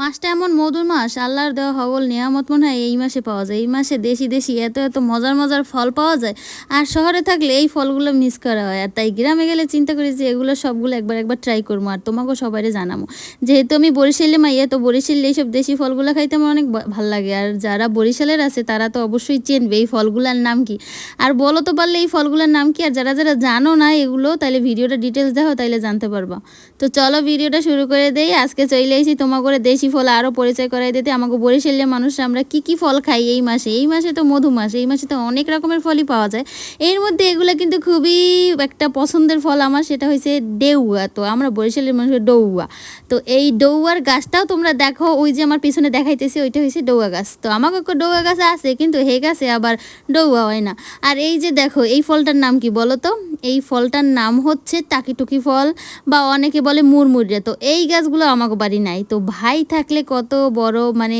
মাছটা এমন মধুর মাস, আল্লাহর দেওয়া হগল নিয়ামত মনে হয় এই মাসে পাওয়া যায়। এই মাসে দেশি দেশি এত এত মজার মজার ফল পাওয়া যায়। আর শহরে থাকলে এই ফলগুলো মিস করা হয়। আর তাই গ্রামে গেলে চিন্তা করি যে এগুলো সবগুলো একবার একবার ট্রাই করব। আর তোমাকেও সবাই জানাব। যেহেতু আমি বরিশালে মাইয়া, তো বরিশালে এইসব দেশি ফলগুলো খাইতে আমার অনেক ভালো লাগে। আর যারা বরিশালের আছে, তারা তো অবশ্যই চেনবে এই ফলগুলোর নাম কি। আর বলো তো পারলে এই ফলগুলোর নাম কি? আর যারা যারা জানো না এগুলো তাহলে ভিডিওটা ডিটেলস দেখো তাইলে জানতে পারবা। তো চলো ভিডিওটা শুরু করে দেই। আজকে চলে এসেছি তোমাকে করে দেশি ফল আরও পরিচয় করাই দিতে? আমাকে বরিশালের মানুষ আমরা কি কি ফল খাই এই মাসে? এই মাসে তো মধু মাস, এই মাসে তো অনেক রকমের ফলই পাওয়া যায়। এর মধ্যে এগুলো কিন্তু খুবই একটা পছন্দের ফল আমার, সেটা হয়েছে ডেউয়া। তো আমরা বরিশালের মানুষের ডৌয়া। তো এই ডৌয়ার গাছটাও তোমরা দেখো, ওই যে আমার পিছনে দেখাইতেছি, ওইটা হয়েছে ডৌয়া গাছ। তো আমাকে ডৌয়া গাছ আছে, কিন্তু হে গাছে আবার ডৌয়া হয় না। আর এই যে দেখো, এই ফলটার নাম কি বলো তো? এই ফলটার নাম হচ্ছে টাকিটুকি ফল বা অনেকে বলে মুরমুরিয়া তো এই গাছগুলো আমাকে বাড়ি নাই। তো ভাই থাকলে কত বড় মানে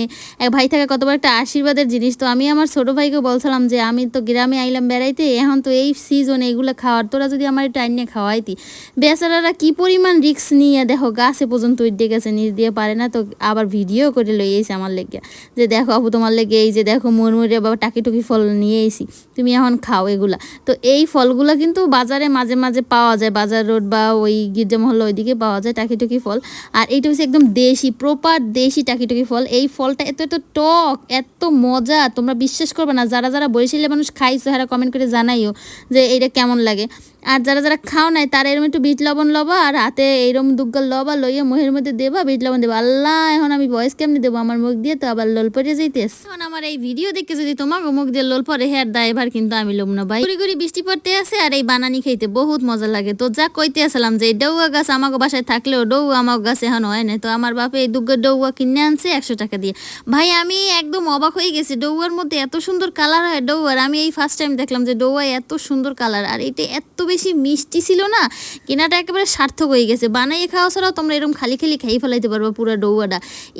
ভাই থাকে কত বড় একটা আশীর্বাদের জিনিস। তো আমি আমার ছোট ভাইকে বলছিলাম যে, আমি তো গ্রামে আইলাম বেড়াইতে, এখন তো এই সিজন এইগুলো খাওয়ার। তোরা যদি আমার একটু আইনে খাওয়াইতি। বেচারারা কি পরিমাণ রিক্স নিয়ে দেখো গাছে পর্যন্ত উঠে গেছে, নিচ দিয়ে পারে না। তো আবার ভিডিও করে লই এসে আমার লেগে। যে দেখো আপু তোমার লেগে এই যে দেখো মুরমুরে বা টাকিটুকি ফল নিয়ে এসি তুমি এখন খাও এগুলা। তো এই ফলগুলো কিন্তু বাজারে মাঝে মাঝে পাওয়া যায়, বাজার রোড বা ওই গির্জা মহল্লা ওইদিকে পাওয়া যায় টাকিটুকি ফল। আর এইটা হচ্ছে একদম দেশি প্রপার দেশি টাকিটুকি ফল। এই ফলটা এত এত টক, এত মজা, তোমরা বিশ্বাস করবে না। যারা যারা বরিশালের মানুষ খাইছো, হারা কমেন্ট করে জানাইও যে এইটা কেমন লাগে। আর যারা যারা খাও নাই, তারা এরকম একটু বিট লবণ লবা আর হাতে এইরকম দুগ্গাল লবা লইয়া মুহের মধ্যে দেবা, বিট লবণ দেবা। আল্লাহ, এখন আমি ভয়েস কেমনি দেবো আমার মুখ দিয়ে? তো আবার লোল পরে যাইতেস এখন আমার এই ভিডিও দেখে যদি তোমার মুখ দিয়ে লোল পরে হেয়ার ড্রাইভার কিন্তু আমি লোম না ভাই। গুড়ি গুড়ি বৃষ্টি পড়তে আছে আর এই বানানি খাইতে বহুত মজা লাগে। তো যা কইতে আসলাম যে, ডৌয়া গাছ আমাকে বাসায় থাকলেও ডৌয়া আমার গাছ এখন হয় না তো আমার বাপে এই দুগ্গা ডৌয়া কিনে আনছে একশো টাকা দিয়ে। ভাই, আমি একদম অবাক হয়ে গেছি, ডৌয়ার মধ্যে এত সুন্দর কালার হয় ডৌয়ার। আমি এই ফার্স্ট টাইম দেখলাম যে ডৌয়া এত সুন্দর কালার আর এটা এত বেশি মিষ্টি ছিল না, কেনাটা একেবারে সার্থক হয়ে গেছে। বানাইয়ে খাওয়া ছাড়াও তোমরা এরকম খালি খালি খাই ফেলাইতে পারব পুরো ডৌয়াটা।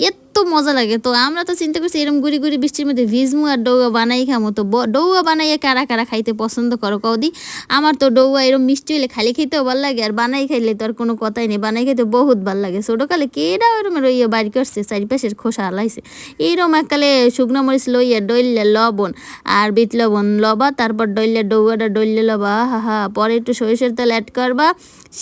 এত মজা লাগে। তো আমরা তো চিন্তা করছি এরকম গুড়ি গুড়ি বৃষ্টির মধ্যে ভিজমু আর ডৌয়া বানাই খামো। তো ডৌয়া বানাইয়ে কারা কারা খাইতে পছন্দ করো কৌদি আমার তো ডৌয়া এরকম মিষ্টি হলে খালি খাইতেও ভালো লাগে আর বানাই খাইলে তো আর কোনো কথাই নেই। বানাই খাইতে বহুত ভালো লাগে। ছোটোকালে কেডা ওরম রইয়া বাড়ি করছে, চারিপাশের খোসা হালাইছে এইরকম এককালে শুকনো মরিচ লইয়া ডইলে লবণ আর বিট লবণ লবা, তারপর ডইলে ডৌয়াটা ডইলে লবা। হা হা, পরে একটু সরিষার তেল অ্যাড করবা।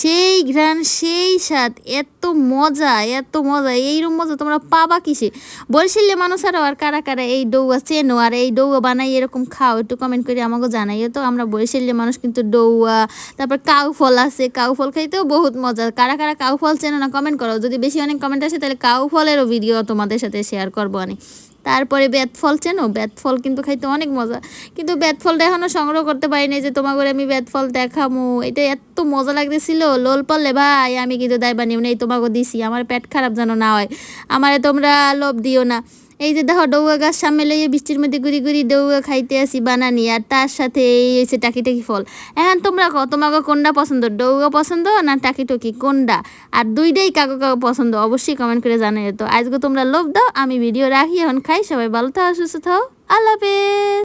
সেই ঘ্রাণ, সেই স্বাদ, এত মজা এত মজা এইরকম মজা তোমরা পাবা কিসে? বরিশালে মানুষ আরও আর কারা কারা এই ডৌয়া চেনো আর এই ডৌয়া বানাই এরকম খাও, একটু কমেন্ট করে আমাকে জানাইও তো। আমরা বরিশালের মানুষ কিন্তু ডৌয়া তারপর কাউ ফল আছে, কাউ ফল খাইতেও বহুত মজা। কারা কারা কাউ ফল চেনো না কমেন্ট করো। যদি বেশি অনেক কমেন্ট আসে, তাহলে কাউ ফলেরও ভিডিও তোমাদের সাথে শেয়ার করব অনেক তারপরে ব্যাত ফল চেনো ব্যাত ফল কিন্তু খাইতে অনেক মজা। কিন্তু ব্যাত ফলটা এখনও সংগ্রহ করতে পারিনি যে তোমার আমি বেত ফল দেখামু। এটা এত মজা লাগতেছিল। লোল পড়লে, ভাই, আমি কিন্তু দায় নিও নেই তোমাকে দিছি। আমার পেট খারাপ যেন না হয়। আমারে তোমরা লোভ দিও না। এই যে দেখো ডৌয়া গাছ, সামনে লইয়ে বৃষ্টির মধ্যে ঘুরি গুড়ি ডৌয়া খাইতে আসি বানানি, আর তার সাথে এই হয়েছে টাকি টাকি ফল। এখন তোমরা কো তোমাকে কোনটা পছন্দ, ডৌয়া পছন্দ না টাকি টকি কোনটা? আর দুইটাই কাকু কাকু পছন্দ, অবশ্যই কমেন্ট করে জানাই তো। আজকে তোমরা লোভ দাও, আমি ভিডিও রাখি, এখন খাই, সবাই ভালো থাও, সুস্থ থাও, আল্লাহ হাফেজ।